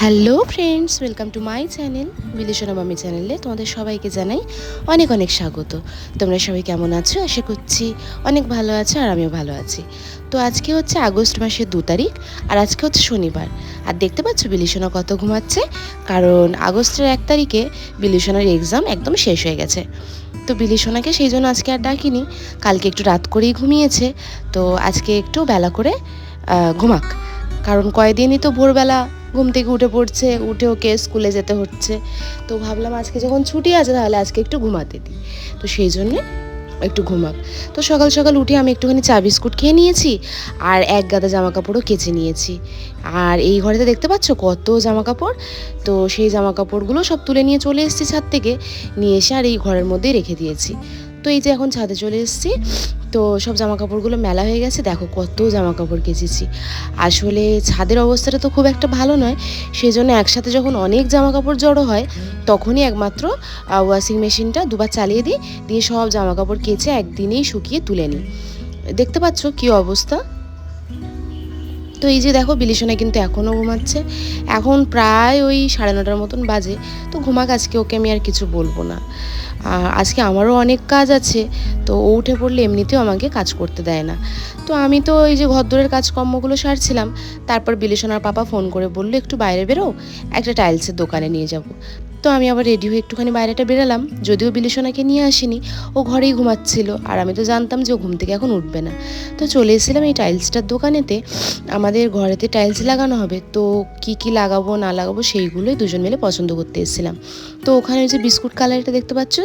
Hello friends, welcome to my channel বিলেশনা মামি চ্যানেলে তোমাদের সবাইকে জানাই অনেক অনেক স্বাগত। তোমরা সবাই কেমন আছো? আশা করছি অনেক ভালো আছো আর আমিও ভালো আছি। তো আজকে হচ্ছে আগস্ট মাসের দু তারিখ আর আজকে হচ্ছে শনিবার। আর দেখতে পাচ্ছ বিলিশনা কত ঘুমাচ্ছে? কারণ আগস্টের এক তারিখে বিলিশনার এক্সাম একদম শেষ হয়ে গেছে। তো বিলিশনাকে সেই জন্য আজকে আর ডাকিনি। কালকে একটু রাত করেই ঘুমিয়েছে। তো আজকে একটু বেলা করে ঘুমাক। কারণ কয়দিনই তো ভোরবেলা ঘুম থেকে উঠে পড়ছে, উঠে ওকে স্কুলে যেতে হচ্ছে। তো ভাবলাম আজকে যখন ছুটি আছে তাহলে আজকে একটু ঘুমাতে দিই। তো সেই জন্যে একটু ঘুমাক। তো সকাল সকাল উঠে আমি একটুখানি চা বিস্কুট খেয়ে নিয়েছি আর এক গাদা জামা কাপড়ও কেচে নিয়েছি। আর এই ঘরেতে দেখতে পাচ্ছ কত জামা কাপড় তো সেই জামা কাপড়গুলো সব তুলে নিয়ে চলে এসেছি ছাদ থেকে। নিয়ে এসে আর এই ঘরের মধ্যেই রেখে দিয়েছি। তো এই যে এখন ছাদে চলে এসেছি। তো সব জামা কাপড়গুলো মেলা হয়ে গেছে। দেখো কত জামা কাপড় কেচেছি। আসলে ছাদের অবস্থাটা তো খুব একটা ভালো নয়। সেই জন্য একসাথে যখন অনেক জামা কাপড় জড়ো হয়, তখনই একমাত্র ওয়াশিং মেশিনটা দুবার চালিয়ে দিই। দিয়ে সব জামা কাপড় কেচে একদিনেই শুকিয়ে তুলে নিই। দেখতে পাচ্ছ কি অবস্থা? তো এই যে দেখো, বিলিশনা কিন্তু এখনও ঘুমাচ্ছে। এখন প্রায় ওই সাড়ে নটার মতন বাজে। তো ঘুমাক, আজকে ওকে আমি আর কিছু বলব না। আজকে আমারও অনেক কাজ আছে, তো ও উঠে পড়লে এমনিতেও আমাকে কাজ করতে দেয় না। তো আমি তো এই যে ঘরদোরের কাজকর্মগুলো সারছিলাম, তারপর বিলিশনার পাপা ফোন করে বলল, একটু বাইরে বেরো, একটা টাইলসের দোকানে নিয়ে যাব। তো আমি আবার রেডি হয়ে একটুখানি বাইরেটা বেরালাম, যদিও বিলিসোনাকে নিয়ে আসিনি, ও ঘরেই ঘুমাচ্ছিল, আর আমি তো জানতাম যে ও ঘুম থেকে এখন উঠবে না। তো চলে এসেছিলাম এই টাইলসটার দোকানেতে, আমাদের ঘরেতে টাইলস লাগানো হবে, তো কি কি লাগাবো, না লাগাবো, সেইগুলোই দুজন মিলে পছন্দ করতে এসেছিলাম। তো ওখানে ওই যে বিস্কুট কালারটা দেখতে পাচ্ছ,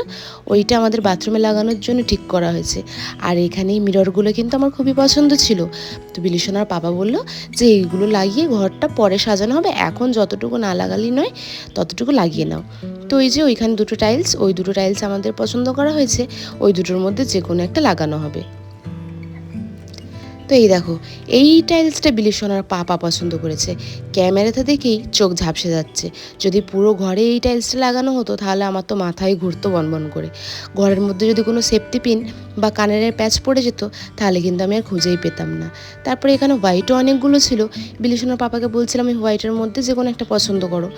ওইটা আমাদের বাথরুমে লাগানোর জন্য ঠিক করা হয়েছে। আর এখানে এই মিররগুলো কিন্তু আমার খুবই পছন্দ ছিল। তো বিলিশনার বাবা বলল যে এইগুলো লাগিয়ে ঘরটা পরে সাজানো হবে। এখন যতটুকু না লাগালি নয়, ততটুকু লাগিয়ে নাও। তো এই যে ওইখানে দুটো টাইলস ওই দুটো টাইলস আমাদের পছন্দ করা হয়েছে। ওই দুটোর মধ্যে যে কোনো একটা লাগানো হবে। তো এই দেখো, এই টাইলসটা বিলিশনার পাপা পছন্দ করেছে। ক্যামেরাতে দেখেই চোখ ঝাপসে যাচ্ছে। যদি পুরো ঘরে এই টাইলসটা লাগানো হতো, তাহলে আমার তো মাথায় ঘুরতো বনবন করে। ঘরের মধ্যে যদি কোনো সেফটি পিন বা কানের প্যাচ পড়ে যেত, তাহলে কিন্তু আমি আর খুঁজেই পেতাম না। তারপরে এখানে হোয়াইটও অনেকগুলো ছিল। বিলিশনার পাপাকে বলছিলাম, এই হোয়াইটের মধ্যে যে কোনো একটা পছন্দ করো।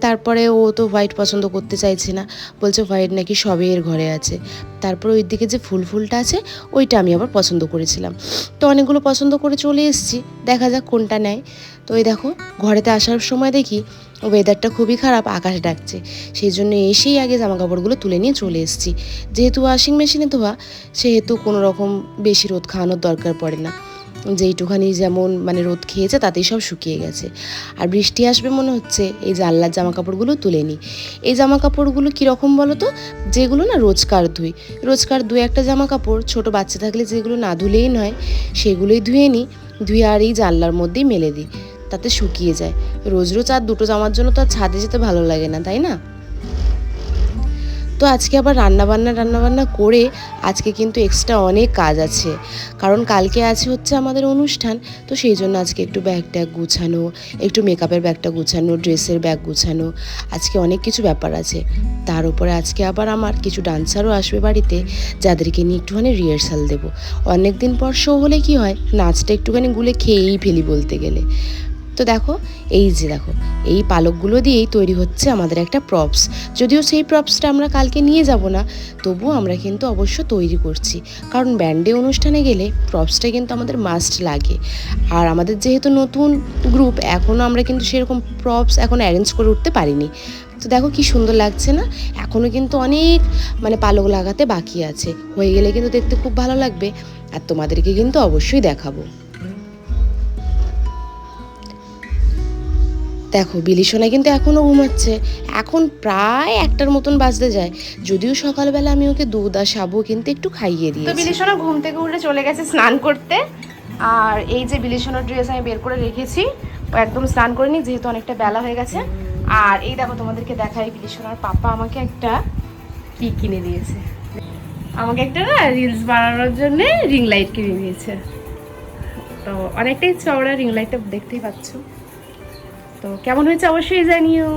তারপরে ও তো হোয়াইট পছন্দ করতে চাইছে না। বলছে হোয়াইট নাকি সবে এর ঘরে আছে। তারপরে ওই দিকে যে ফুল ফুলটা আছে, ওইটা আমি আবার পছন্দ করেছিলাম। তো অনেকগুলো পছন্দ করে চলে এসেছি, দেখা যাক কোনটা নেয়। তো ওই দেখো, ঘরেতে আসার সময় দেখি ওয়েদারটা খুবই খারাপ, আকাশ ডাকছে। সেই জন্য এসেই আগে জামা কাপড়গুলো তুলে নিয়ে চলে এসেছি। যেহেতু ওয়াশিং মেশিনে ধোয়া, সেহেতু কোনো রকম বেশি রোদ খাওয়ানোর দরকার পড়ে না। যেইটুখানি যেমন মানে রোদ খেয়েছে, তাতেই সব শুকিয়ে গেছে। আর বৃষ্টি আসবে মনে হচ্ছে, এই জানলার জামা কাপড়গুলো তুলে নিই এই জামা কাপড়গুলো কীরকম বলো তো যেগুলো না রোজকার ধুই। রোজকার দু একটা জামা কাপড় ছোট বাচ্চা থাকলে যেগুলো না ধুলেই নয়, সেগুলোই ধুয়ে নিই ধুয়ে আর এই জানলার মধ্যেই মেলে দিই, তাতে শুকিয়ে যায়। রোজ রোজ আর দুটো জামার জন্য তো আর ছাদে যেতে ভালো লাগে না, তাই না? তো আজকে আবার রান্না বান্না রান্না বান্না করে আজকে কিন্তু এক্সট্রা অনেক কাজ আছে। কারণ কালকে আছে হচ্ছে আমাদের অনুষ্ঠান, তো সেই জন্য আজকে একটু ব্যাগ ট্যাগ গুছানো, একটু মেকআপের ব্যাগটা গুছানো ড্রেসের ব্যাগ গুছানো, আজকে অনেক কিছু ব্যাপার আছে। তার উপরে আজকে আবার আমার কিছু ডান্সারও আসবে বাড়িতে, যাদেরকে নিয়ে একটুখানি রিহার্সাল দেবো। অনেক দিন পর শো হলে কি হয়, নাচটা একটুখানি গুলে খেয়েই ফেলি বলতে গেলে। তো দেখো, এই যে দেখো, এই পালকগুলো দিয়েই তৈরি হচ্ছে আমাদের একটা প্রপস যদিও সেই প্রপসটা আমরা কালকে নিয়ে যাব না, তবুও আমরা কিন্তু অবশ্য তৈরি করছি। কারণ ব্যান্ডে অনুষ্ঠানে গেলে প্রপসটা কিন্তু আমাদের মাস্ট লাগে। আর আমাদের যেহেতু নতুন গ্রুপ এখনও আমরা কিন্তু সেরকম প্রপস এখন অ্যারেঞ্জ করে উঠতে পারিনি। তো দেখো কি সুন্দর লাগছে না? এখনও কিন্তু অনেক মানে পালক লাগাতে বাকি আছে। হয়ে গেলে কিন্তু দেখতে খুব ভালো লাগবে। আর তোমাদেরকে কিন্তু অবশ্যই দেখাবো। দেখো বিলিসোনা কিন্তু এখনও ঘুমাচ্ছে। এখন প্রায় একটার মতন বাজতে যায়। যদিও সকালবেলা আমি ওকে দুধ আর সাবু কিন্তু একটু খাইয়ে তো দিয়েছি। বিলিশনা ঘুম থেকে উঠে চলে গেছে স্নান করতে। আর এই যে বিলিশনার ড্রেস আমি বের করে রেখেছি ও একদম স্নান করে নি যেহেতু অনেকটা বেলা হয়ে গেছে। আর এই দেখো তোমাদেরকে দেখাই বিলিশনার পাপা আমাকে একটা কি কিনে দিয়েছে। আমাকে একটা না রিলস বানানোর জন্য রিং লাইট কিনে দিয়েছে। তো অনেকটাই চওড়া রিং লাইটটা দেখতেই পাচ্ছ। তো কেমন হয়েছে অবশ্যই জানিও।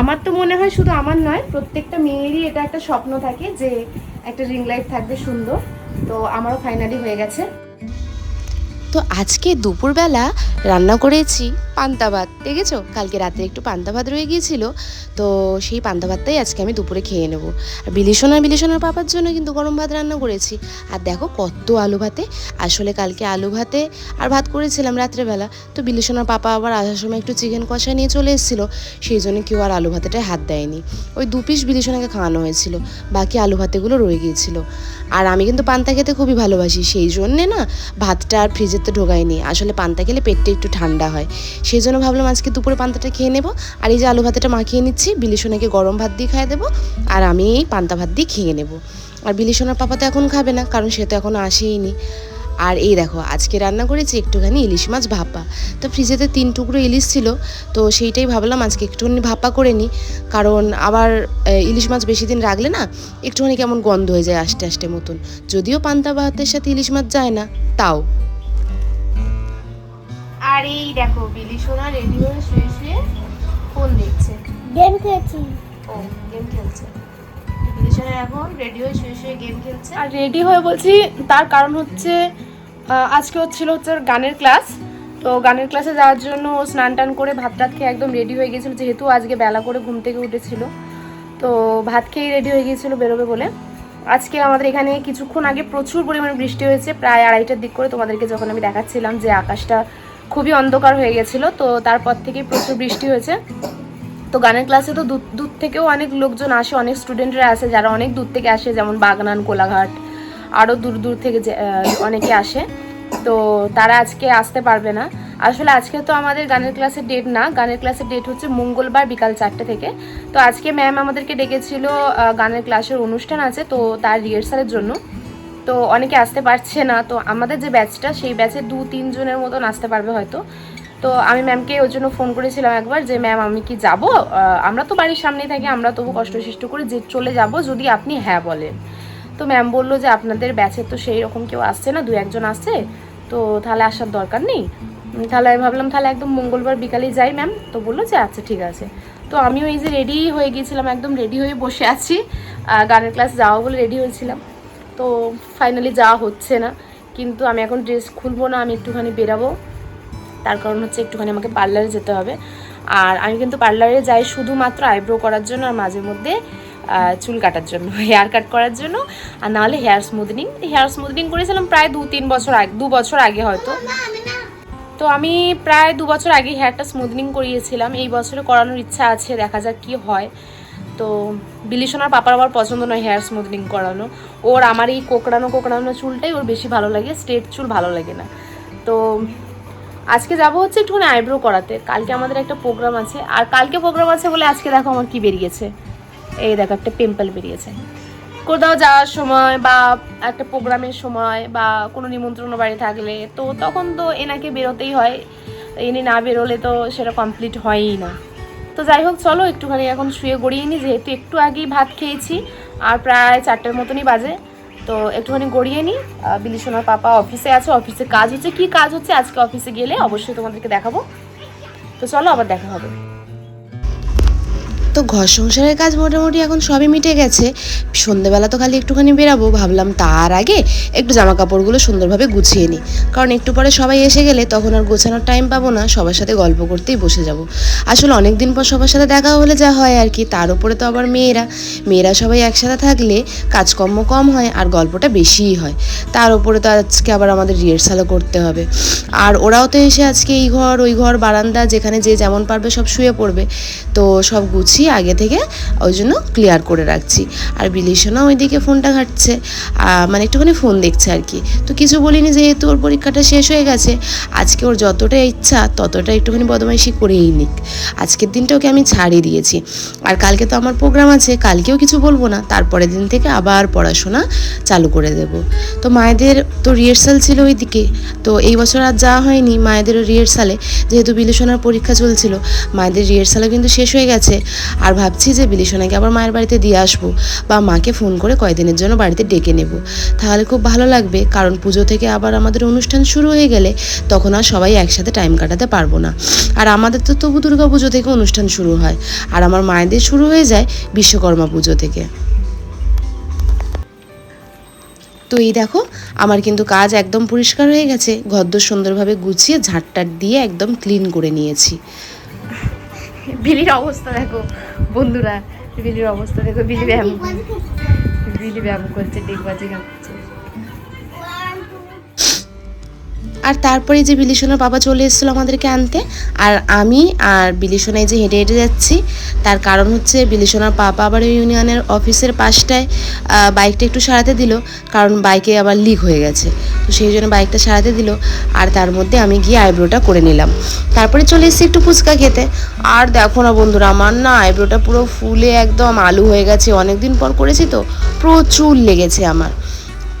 আমার তো মনে হয় শুধু আমার নয়, প্রত্যেকটা মেয়েরই এটা একটা স্বপ্ন থাকে যে একটা রিং লাইট থাকবে সুন্দর। তো আমারও ফাইনালি হয়ে গেছে। তো আজকে দুপুরবেলা রান্না করেছি পান্তা ভাত দেখেছ? কালকে রাতে একটু পান্তা ভাত রয়ে গিয়েছিল, তো সেই পান্তা ভাতটাই আজকে আমি দুপুরে খেয়ে নেব। আর বিলিশোনা বিলিশোনার পাপার জন্য কিন্তু গরম ভাত রান্না করেছি। আর দেখো কত আলু ভাতে, আসলে কালকে আলু ভাতে আর ভাত করেছিলাম রাত্রেবেলা, তো বিলিশোনার পাপা আবার আসার সময় একটু চিকেন কষা নিয়ে চলে এসেছিল, সেই জন্য কেউ আর আলু ভাতেটায় হাত দেয়নি। ওই দু পিস বিলিশোনাকে খাওয়ানো হয়েছিল, বাকি আলু ভাতেগুলো রয়ে গিয়েছিল। আর আমি কিন্তু পান্তা খেতে খুবই ভালোবাসি, সেই জন্যে না ভাতটা আর ফ্রিজেতে ঢোকাইনি। আসলে পান্তা খেলে পেটটা একটু ঠান্ডা হয় সেই জন্য ভাবলাম আজকে দুপুরে পান্তাটা খেয়ে নেব। আর এই যে আলু ভাতেটা মাখিয়ে নিচ্ছি বিলিশোনাকে গরম ভাত দিয়ে খাইয়ে দেবো, আর আমি এই পান্তা ভাত দিয়ে খেয়ে নেব। আর বিলিশোনার পাপা তো এখন খাবে না, কারণ সে তো এখনও আসেইনি। আর এই দেখো, আজকে রান্না করেছি একটুখানি ইলিশ মাছ ভাপা। তো ফ্রিজেতে তিন টুকরো ইলিশ ছিল, তো সেইটাই ভাবলাম আজকে একটুখানি ভাপা করে নিই। কারণ আবার ইলিশ মাছ বেশি দিন রাখলে না, একটুখানি কেমন গন্ধ হয়ে যায় আস্তে আস্তে মতন। যদিও পান্তা ভাতের সাথে ইলিশ মাছ যায় না, তাও। আর এই দেখো বিলি সোনা রেডি হয়ে শুয়ে শুয়ে ফোন দেখছে। গেম খেলছি। ও গেম খেলছে। বিলি সোনা এখন রেডি হয়ে শুয়ে শুয়ে গেম খেলছে। আর রেডি হয়ে বলছি তার কারণ হচ্ছে আজকে হচ্ছিল হচ্ছে ওর গানের ক্লাস তো গানের ক্লাসে যাওয়ার জন্য স্নান টান করে ভাত টাত খেয়ে একদম রেডি হয়ে গেছিল যেহেতু আজকে বেলা করে ঘুম থেকে উঠেছিল। তো ভাত খেয়েই রেডি হয়ে গিয়েছিল বেরোবে বলে। আজকে আমাদের এখানে কিছুক্ষণ আগে প্রচুর পরিমাণে বৃষ্টি হয়েছে প্রায় আড়াইটার দিক করে তোমাদেরকে যখন আমি দেখাচ্ছিলাম যে আকাশটা খুবই অন্ধকার হয়ে গেছিল, তো তারপর থেকেই প্রচুর বৃষ্টি হয়েছে। তো গানের ক্লাসে তো দূর দূর থেকেও অনেক লোকজন আসে, অনেক স্টুডেন্টরা আসে, যারা অনেক দূর থেকে আসে, যেমন বাগনান, কোলাঘাট আরও দূর দূর থেকে অনেকে আসে। তো তারা আজকে আসতে পারবে না। আসলে আজকে তো আমাদের গানের ক্লাসের ডেট না, গানের ক্লাসের ডেট হচ্ছে মঙ্গলবার বিকাল চারটে থেকে। তো আজকে ম্যাম আমাদেরকে ডেকেছিল গানের ক্লাসের অনুষ্ঠান আছে, তো তার রিহার্সালের জন্য। তো অনেকে আসতে পারছে না, তো আমাদের যে ব্যাচটা সেই ব্যাচে দু তিনজনের মতন আসতে পারবে হয়তো। তো আমি ম্যামকে ওর জন্য ফোন করেছিলাম একবার যে ম্যাম আমি কি যাব? আমরা তো বাড়ির সামনেই থাকি, আমরা তবু কষ্ট সৃষ্ট করে যে, চলে যাব যদি আপনি হ্যাঁ বলেন। তো ম্যাম বলল যে, আপনাদের ব্যাচে তো সেই রকম কেউ আসছে না দু একজন আসছে, তো তাহলে আসার দরকার নেই। তাহলে আমি ভাবলাম, তাহলে একদম মঙ্গলবার বিকালেই যাই ম্যাম তো বলল যে আচ্ছা ঠিক আছে। তো আমিও এই যে রেডি হয়ে গিয়েছিলাম, একদম রেডি হয়ে বসে আছি। গানের ক্লাস যাওয়া বলে রেডি হয়েছিলাম। তো ফাইনালি যাওয়া হচ্ছে না। কিন্তু আমি এখন ড্রেস খুলবো না, আমি একটুখানি বেরাবো। তার কারণ হচ্ছে একটুখানি আমাকে পার্লারে যেতে হবে। আর আমি কিন্তু পার্লারে যাই শুধুমাত্র আইব্রো করার জন্য আর মাঝে মধ্যে চুল কাটার জন্য হেয়ার কাট করার জন্য। আর নাহলে হেয়ার স্মুথনিং হেয়ার স্মুথনিং করেছিলাম প্রায় দু তিন বছর আগে, দু বছর আগে হয়তো। তো আমি প্রায় দু বছর আগে হেয়ারটা স্মুথনিং করিয়েছিলাম। এই বছরে করানোর ইচ্ছা আছে, দেখা যাক কি হয়। তো বিলিশনার পাপার আবার পছন্দ নয় হেয়ার স্মুথনিং করানো। ওর আমার এই কোকড়ানো কোকড়ানো চুলটাই ওর বেশি ভালো লাগে স্ট্রেট চুল ভালো লাগে না। তো আজকে যাব হচ্ছে একটুখানি আইব্রো করাতে। কালকে আমাদের একটা প্রোগ্রাম আছে। আর কালকে প্রোগ্রাম আছে বলে আজকে দেখো আমার কি বেরিয়েছে। এই দেখো একটা পিম্পল বেরিয়েছে। কোথাও যাওয়ার সময় বা একটা প্রোগ্রামের সময় বা কোনো নিমন্ত্রণ বাড়ি থাকলে তো তখন তো এনাকে বেরোতেই হয়। এনে না বেরোলে তো সেটা কমপ্লিট হয়ই না। তো যাই হোক, চলো একটুখানি এখন শুয়ে গড়িয়ে নিই যেহেতু একটু আগেই ভাত খেয়েছি, আর প্রায় চারটের মতনই বাজে। তো একটুখানি গড়িয়ে নিই বিলি সোনার পাপা অফিসে আছে, অফিসে কাজ হচ্ছে। কি কাজ হচ্ছে? আজকে অফিসে গেলে অবশ্যই তোমাদেরকে দেখাবো। তো চলো আবার দেখা হবে। তো ঘর সংসারের কাজ মোটামুটি এখন সবই মিটে গেছে। সন্ধেবেলা তো খালি একটুখানি বেরাবো, ভাবলাম তার আগে একটু জামা কাপড়গুলো সুন্দরভাবে গুছিয়ে নিই। কারণ একটু পরে সবাই এসে গেলে তখন আর গোছানোর টাইম পাবো না, সবার সাথে গল্প করতেই বসে যাব। আসলে অনেক দিন পর সবার সাথে দেখা হলে যা হয় আর কি, তার উপরে তো আবার মেয়েরা। মেয়েরা সবাই একসাথে থাকলে কাজকর্ম কম হয় আর গল্পটা বেশিই হয়। তার উপরে তো আজকে আবার আমাদের রিহার্সালও করতে হবে। আর ওরাও তো এসে আজকে এই ঘর, ওই ঘর, বারান্দা, যেখানে যে যেমন পারবে সব শুয়ে পড়বে। তো সব গুছিয়ে আগে থেকে ওই জন্য ক্লিয়ার করে রাখছি। আর বিলিশনা ওইদিকে ফোনটা ঘাটছে মানে একটুখানি ফোন দেখছে আর কি। তো কিছু বলিনি যেহেতু ওর পরীক্ষাটা শেষ হয়ে গেছে, আজকে ওর যতটা ইচ্ছা ততটা একটুখানি বদমাইশি করেই নিক। আজকের দিনটা ওকে আমি ছাড়িয়ে দিয়েছি। আর কালকে তো আমার প্রোগ্রাম আছে, কালকেও কিছু বলব না, তারপরের দিন থেকে আবার পড়াশোনা চালু করে দেব। তো মায়েদের তো রিহার্সাল ছিল ওইদিকে, তো এই বছর আর যাওয়া হয়নি মায়েদেরও রিহার্সালে যেহেতু বিলিশনার পরীক্ষা চলছিল, মায়েদের রিহার্সালও কিন্তু শেষ হয়ে গেছে আর ভাবছি যে বিলিশনাকে আবার মায়ের বাড়িতে দিয়ে আসব বা মাকে ফোন করে কয়দিনের জন্য বাড়িতে ডেকে নেব। তাহলে খুব ভালো লাগবে, কারণ পুজো থেকে আবার আমাদের অনুষ্ঠান শুরু হয়ে গেলে তখন আর সবাই একসাথে টাইম কাটাতে পারব না। আর আমাদের তো তবু দুর্গা পুজো থেকে অনুষ্ঠান শুরু হয়, আর আমার মায়েদের শুরু হয়ে যায় বিশ্বকর্মা পুজো থেকে। তো এই দেখো, আমার কিন্তু কাজ একদম পরিষ্কার হয়ে গেছে, ঘরদোর সুন্দরভাবে গুছিয়ে ঝাড়টার দিয়ে একদম ক্লিন করে নিয়েছি। বিলির অবস্থা দেখো বন্ধুরা বিলির অবস্থা দেখো বিলি ব্যায়াম বিলি ব্যায়াম করছে ডিগবাজি খাচ্ছে আর তারপরে যে বিলিশনের বাবা চলে এসেছিল আমাদেরকে আনতে, আর আমি আর বিলিশনায় যে হেঁটে হেঁটে যাচ্ছি, তার কারণ হচ্ছে বিলিশনার পাপা আবার ইউনিয়নের অফিসের পাশটায় বাইকটা একটু সারাতে দিল, কারণ বাইকে আবার লিক হয়ে গেছে। তো সেই জন্য বাইকটা সারাতে দিল, আর তার মধ্যে আমি গিয়ে আইব্রোটা করে নিলাম। তারপরে চলে এসেছি একটু ফুচকা খেতে। আর দেখো না বন্ধুরা, আমার না আইব্রোটা পুরো ফুলে একদম আলু হয়ে গেছে। অনেক দিন পর করেছি তো, প্রচুর লেগেছে আমার।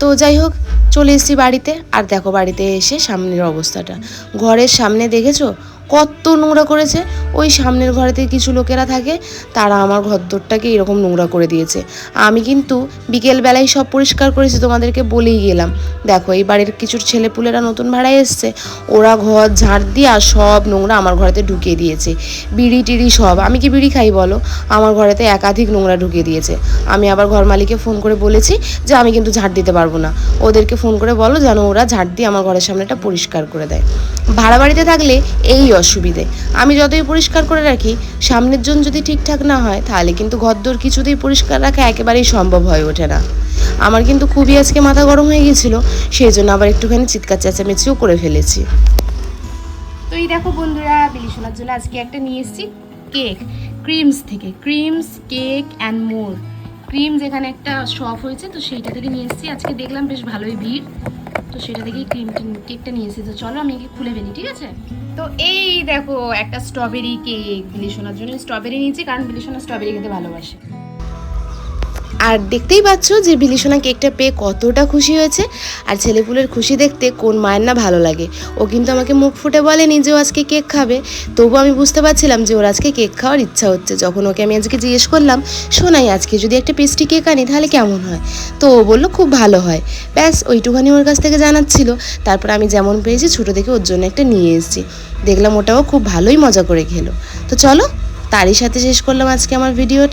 তো যাই হোক, চলে এসেছি বাড়িতে। আর দেখো বাড়িতে এসে সামনের অবস্থাটা। ঘরের সামনে দেখেছ? কত নোংরা করেছে। ওই সামনের ঘরেতে কিছু লোকেরা থাকে, তারা আমার ঘরদোরটাকে এরকম নোংরা করে দিয়েছে। আমি কিন্তু বিকেলবেলায় সব পরিষ্কার করেছি, তোমাদেরকে বলেই গেলাম। দেখো, এই বাড়ির কিছু ছেলেপুলেরা নতুন ভাড়ায় এসছে, ওরা ঘর ঝাড় দিয়ে আর সব নোংরা আমার ঘরেতে ঢুকিয়ে দিয়েছে। বিড়ি টিড়ি সব। আমি কি বিড়ি খাই বলো? আমার ঘরেতে একাধিক নোংরা ঢুকিয়ে দিয়েছে। আমি আবার ঘর মালিককে ফোন করে বলেছি যে, আমি কিন্তু ঝাড় দিতে পারব না। ওদেরকে ফোন করে বলো যেন ওরা ঝাড় দিয়ে আমার ঘরের সামনেটা পরিষ্কার করে দেয়। ভাড়া বাড়িতে থাকলে এই অসুবিধে। আমি যতই পরিষ্কার করে রাখি, সামনের জন যদি ঠিকঠাক না হয়, তাহলে কিন্তু ঘরদোর কিছুতেই পরিষ্কার রাখা একেবারেই সম্ভব হয়ে ওঠে না। আমার কিন্তু খুবই আজকে মাথা গরম হয়ে গেছিল সেই জন্য আবার একটুখানি চিৎকার চেঁচামেচিও করে ফেলেছি। তো এই দেখো বন্ধুরা, বিলি শোনার জন্য আজকে একটা নিয়ে এসেছি, কেক। ক্রিমস থেকে, creams, cake and more. Cream যেখানে একটা শপ হয়েছে, তো সেইটা থেকে নিয়ে এসেছি। আজকে দেখলাম বেশ ভালোই ভিড়। তো সেটা থেকেই ক্রিম কেকটা নিয়ে এসেছি। তো চলো আমি একে খুলে ফেলি, ঠিক আছে? তো এই দেখো, একটা স্ট্রবেরি কেক বিলিশোনার জন্য। স্ট্রবেরি নিয়েছি, কারণ বিলিশোনা স্ট্রবেরি খেতে ভালোবাসে। আর দেখতেই পাচ্ছ যে বিলিসোনা কেকটা পেয়ে কতটা খুশি হয়েছে। আর ছেলেপুলের খুশি দেখতে কোন মায়ের না ভালো লাগে। ও কিন্তু আমাকে মুখ ফুটে বলেনি যে ও আজকে কেক খাবে। তবু আমি বুঝতে পারছিলাম যে ওর আজকে কেক খাওয়ার ইচ্ছা হচ্ছে। যখন ওকে আমি আজকে জিজ্ঞেস করলাম শোনাই আজকে যদি একটা পেস্ট্রি কেক আনি তাহলে কেমন হয়? তো ও বলল, খুব ভালো হয়। ব্যাস, ওইটুখানি ওর কাছ থেকে জানাচ্ছিল তারপর আমি যেমন পেয়েছি ছোটো থেকে ওর জন্য একটা নিয়ে এসেছি। দেখলাম ওটাও খুব ভালোই মজা করে খেলো। তো চলো, তারই সাথে শেষ করলাম আজকে আমার ভিডিওটা।